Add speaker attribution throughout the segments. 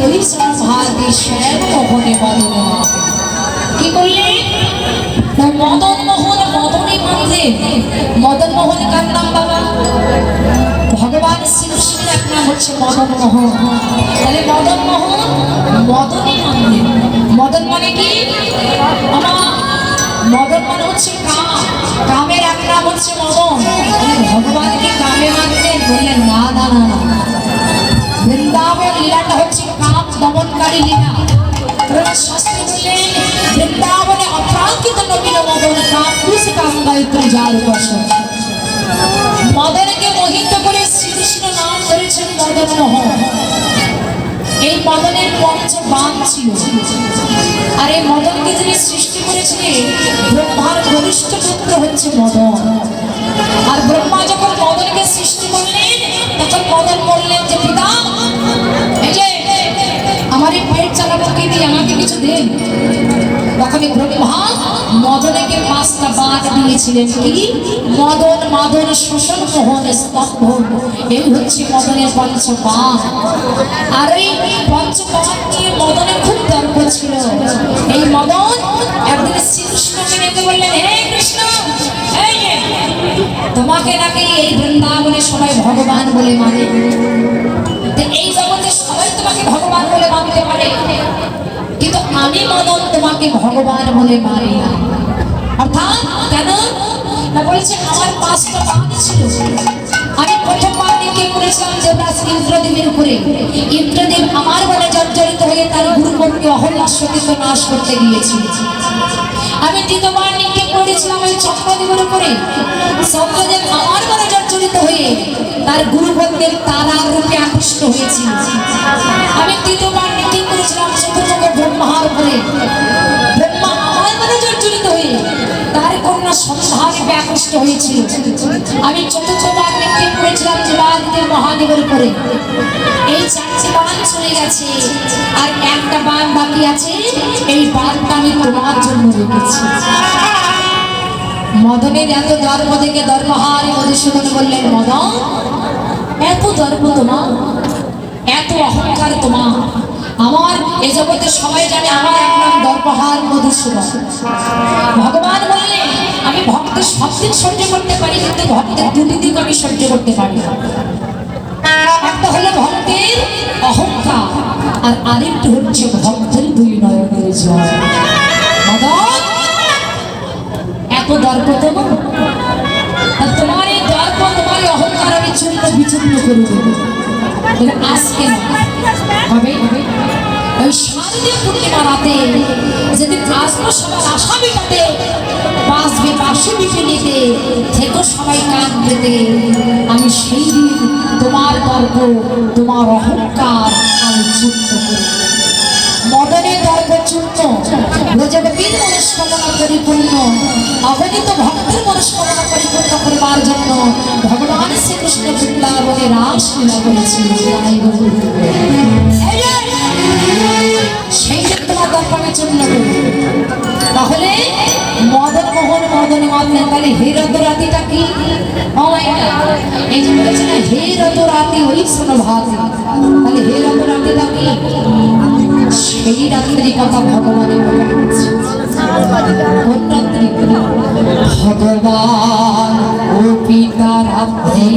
Speaker 1: ভাতে শ্যাম মোহনে মদন কি করলেন মদন মোহন, মদনে বাঁধলেন মদন মোহন কার নাম বাবা। ভগবান শ্রীকৃষ্ণের এক নাম হচ্ছে মদন। মোহন তাহলে মদন মোহন, মদনে বাঁধলেন মদন মানে কি? মদন মানে হচ্ছে কাম কামের এক নাম হচ্ছে মদন। গায়ত্রী যার বসন মদনকে মোহিত করে শ্রীকৃষ্ণ নাম ধরেছেন মদন মোহন। এই মদনের পঞ্চ বান ছিল, আর এই মদনকে যিনি সৃষ্টি করেছিলেন, ব্রহ্মার ঘনিষ্ঠ পুত্র হচ্ছে মদন। আর ব্রহ্মা যখন মদনকে সৃষ্টি করলেন, তখন মদন বললেন যে, পিতা আমার এই পেট চালাবো কি দিয়ে আমাকে কিছু দেন? তখন এই ব্রহ্মা মদনকে পাঁচটা বাদ দিয়েছিলেন কি? মদন, মাদন, শোষণ, মোহন স্তম্ভ এই হচ্ছে মদনের পঞ্চপান আর এই পঞ্চপান নিয়ে মদনের খুব দর্প ছিল। এই মদন একদিন শ্রীকৃষ্ণকে ডেকে বললেন, হে কৃষ্ণ তোমাকে নাকি এই বৃন্দাবনে সবাই ভগবান বলে মানে। এই জগতে সবাই তোমাকে ভগবান বলে মানতে পারে। কিন্তু আমি মদন তোমাকে ভগবান বলে মানি না। অর্থাৎ কেন? না বলছে, আমার পাঁচটা বাদ ছিল। আমি প্রথমবার দিকে করেছিলাম দেবরাজ ইন্দ্রদেবের উপরে। ইন্দ্রদেব আমার বলে জর্জরিত হয়ে তার গুরুবরকে অহল্যাশ্বতীকে নাশ করতে গিয়েছিল। আমি দ্বিতীয়বার নিক্ষেপ করেছিলাম ওই চক্রদেবের উপরে। চক্রদেব আমার বলে জর্জরিত হয়ে তার গুরুবরদের তারা রূপে আকৃষ্ট হয়েছিল। আমি তৃতীয়বার নিক্ষেপ করেছিলাম চতুর্মুখ ব্রহ্মার উপরে। তার কন্যা সন্ধ্যা রূপে আকৃষ্ট হয়েছিল। আমি চতুর্থবার নিক্ষেপ করেছিলাম জীবাদিদের মহাদেবের উপরে। এই চারটি বান চলে গেছে, আর একটা বান বাকি আছে, এই বানটা আমি তোমার জন্য রেখেছি। মদনের এত দর্প থেকে দর্পহারে মধুসূদন বললেন, মদন, এত দর্প তোমার, এত অহংকার তোমার। আমার এ জগতে সবাই জানে আমার এক নাম দর্পহার মধুসূদন। ভক্তের সব দিক সহ্য করতে পারি, কিন্তু ভক্তের দুটি দিক আমি সহ্য করতে পারি একটা হলো ভক্তের অহংকার, আর আরেকটি হচ্ছে ভক্তের দুই নয়নের এত দর্প আর তোমার এই দর্প, তোমার অহংকার আমি চূর্ণ বিচূর্ণ করে দেবো। আজকে হবে? ওই শারদীয় পূর্ণিমা রাতে যেদিন আসব সবার আশা মেটাতে, বাঁচবে বাসি বিপিনিতে থেকো সবাই কান পেতে আমি সেই দিন তোমার গর্ব, তোমার অহংকার আমি চূর্ণ করে। দেব। মদনে দর্প চূর্ণ ব্রজগতির মনস্কামনা পরিপূর্ণ, অগণিত ভক্তের মনস্কামনা পরিপূর্ণ করবার জন্য ভগবান শ্রীকৃষ্ণ বৃন্দাবনে রাসলীলা করেছিল জয় করবে। তাহলে মদন মোহন, মদন মাতলেন তাহলে হে রতরাতিটা কি। এই যে বলেছে না, হে রতরাতি ওই শোনো ভাত। তাহলে হে রতরাতিটা কি? সেই রাত্রি কথা ভগবানের? ভগবান ও পিতা রাত্রি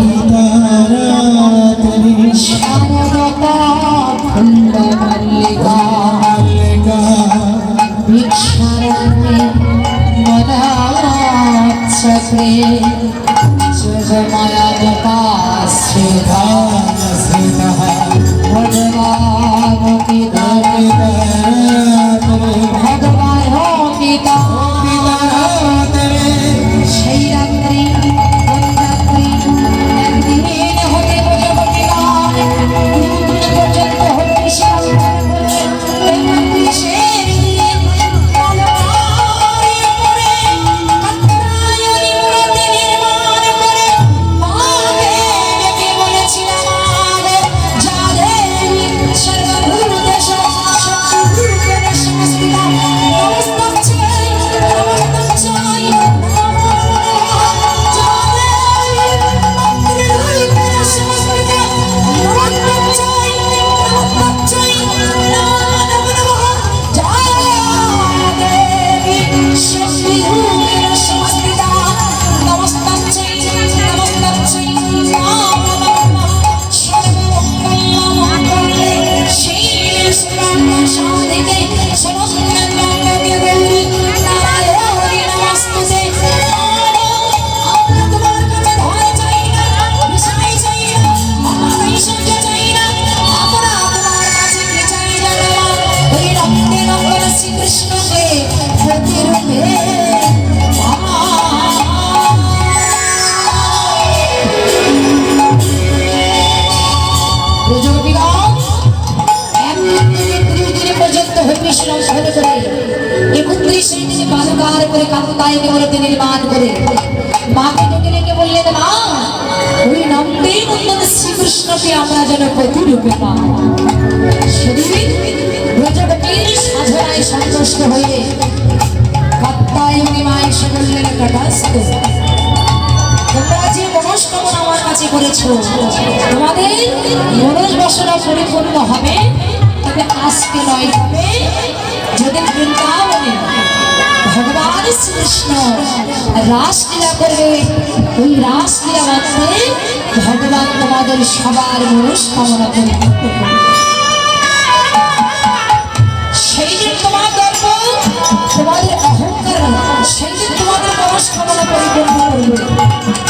Speaker 1: ভগবান করে কান্তায় মূর্তি নির্মাণ করে। মাকে ডেকে ডেকে বললেন, মা, ওই নন্দে নন্দন শ্রীকৃষ্ণকে আমরা যেন প্রতিরূপে পাই। সন্তুষ্ট হয়ে আমার কাছে বাসনা পরিপূর্ণ হবে, তবে আজকে নয়, তবে যদি বৃন্দাবনে ভগবান শ্রীকৃষ্ণ। রাসলীলা করবে, ওই রাসলীলা মধ্যে ভগবান তোমাদের সবার মনস্কামনা পরিপূর্ণ করবে। সেই দিন তোমার গর্ব, তোমাদের অহংকার সেই দিন তোমাদের মনস্কামনা পরিপূর্ণ করবে।